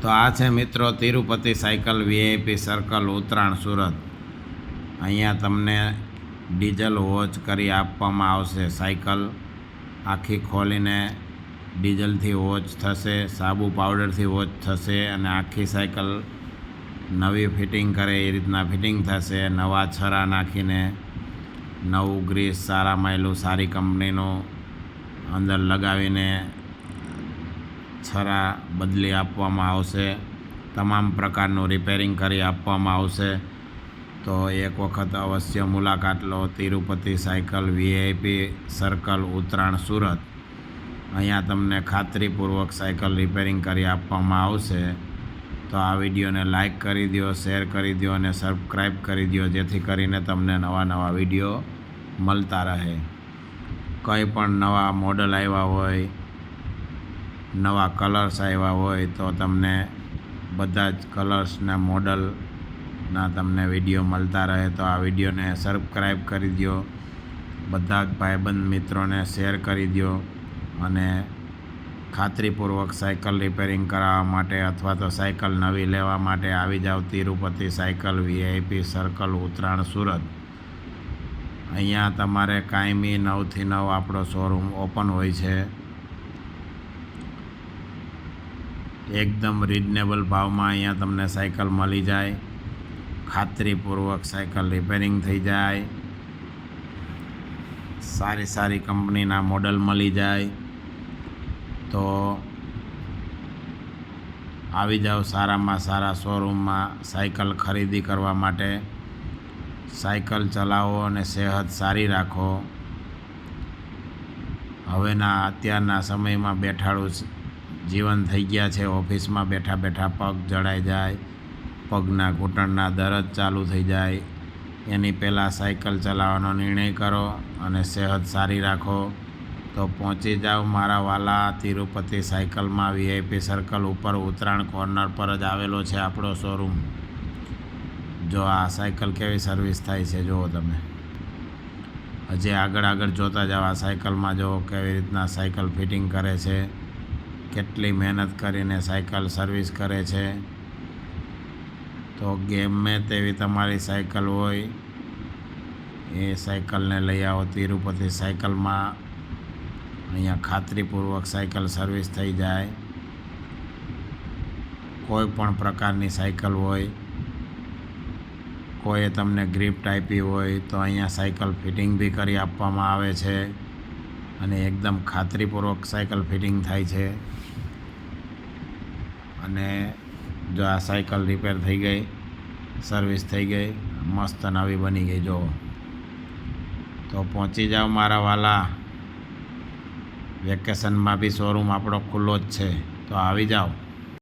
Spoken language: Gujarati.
તો આ છે મિત્રો Tirupati cycle VIP circle Uttarayan Surat. અહીંયા તમને ડીઝલ વોચ કરી આપવામાં આવશે. સાયકલ આખી ખોલીને ડીઝલથી વોચ થશે, સાબુ પાવડરથી વોચ થશે અને આખી સાયકલ નવી ફિટિંગ કરે, એ રીતના ફિટિંગ થશે. નવા છરા નાખીને નવું ગ્રીસ, સારા માયલું, સારી કંપનીનું અંદર લગાવીને છરા બદલી આપવામાં આવશે. તમામ પ્રકારનું રિપેરિંગ કરી આપવામાં આવશે. તો એક વખત અવશ્ય મુલાકાત લો. Tirupati cycle VIP circle, Uttarayan, Surat. અહીંયા તમને ખાતરીપૂર્વક સાયકલ રિપેરિંગ કરી આપવામાં આવશે. તો આ વિડીયોને લાઈક કરી દો શેર કરી દો અને સબસ્ક્રાઈબ કરી દો, જેથી કરીને તમને નવા નવા વીડિયો મળતા રહે. કંઈ પણ નવા મોડલ આવ્યા હોય નવા કલર્સ આવ્યા હોય તો તમને બધા જ કલર્સના મોડલના તમને વીડિયો મળતા રહે તો આ વિડીયોને સબસ્ક્રાઈબ કરી દો બધા જ ભાઈબંધ મિત્રોને શેર કરી દો અને ખાતરીપૂર્વક સાયકલ રિપેરિંગ કરાવવા માટે અથવા તો સાયકલ નવી લેવા માટે આવી જાઓ Tirupati cycle VIP circle Uttarayan Surat. અહીંયા તમારે કાયમી નવથી નવ આપણો શોરૂમ ઓપન હોય છે. એકદમ રિઝનેબલ ભાવમાં અહીંયા તમને સાયકલ મળી જાય. ખાતરીપૂર્વક સાયકલ રિપેરિંગ થઈ જાય. સારી સારી કંપનીના મોડલ મળી જાય. તો આવી જાઓ સારામાં સારા શોરૂમમાં સાયકલ ખરીદી કરવા માટે. સાયકલ ચલાવો અને સેહત સારી રાખો. હવેના અત્યારના સમયમાં બેઠાડું જીવન થઈ ગયા છે, ઓફિસમાં બેઠા બેઠા પગ જડાઈ જાય, પગના ઘૂંટણના દરદ ચાલુ થઈ જાય. એની પહેલાં સાયકલ ચલાવવાનો નિર્ણય કરો અને સેહત સારી રાખો. તો પહોંચી જાઓ મારા વાલા તિરુપતિ સાયકલમાં વીઆઈપી સર્કલ ઉપર ઉત્તરાયણ કોર્નર પર જ આવેલો છે આપણો શોરૂમ. જો આ સાયકલ કેવી સર્વિસ થાય છે જુઓ તમે. હજી આગળ આગળ જોતા જાઓ આ સાયકલમાં જુઓ કેવી રીતના સાયકલ ફિટિંગ કરે છે. કેટલી મહેનત કરીને સાયકલ સર્વિસ કરે છે. તો ગેમે તેવી તમારી સાયકલ હોય, એ સાયકલને લઈ આવો તિરુપતિ સાયકલમાં. અહીંયા ખાતરીપૂર્વક સાયકલ સર્વિસ થઈ જાય. કોઈ પણ પ્રકારની સાયકલ હોય, કોઈએ તમને ગ્રીપ ટાઈપી હોય, તો અહીંયા સાયકલ ફિટિંગ બી કરી આપવામાં આવે છે. અને એકદમ ખાતરીપૂર્વક સાયકલ ફિટિંગ થાય છે. અને જો આ સાયકલ રિપેર થઈ ગઈ, સર્વિસ થઈ ગઈ, મસ્ત નવી બની ગઈ જો તો પહોંચી જાઓ મારા વાલા. વેકેશનમાં બી શોરૂમ આપણો ખુલ્લો જ છે. તો આવી જાઓ.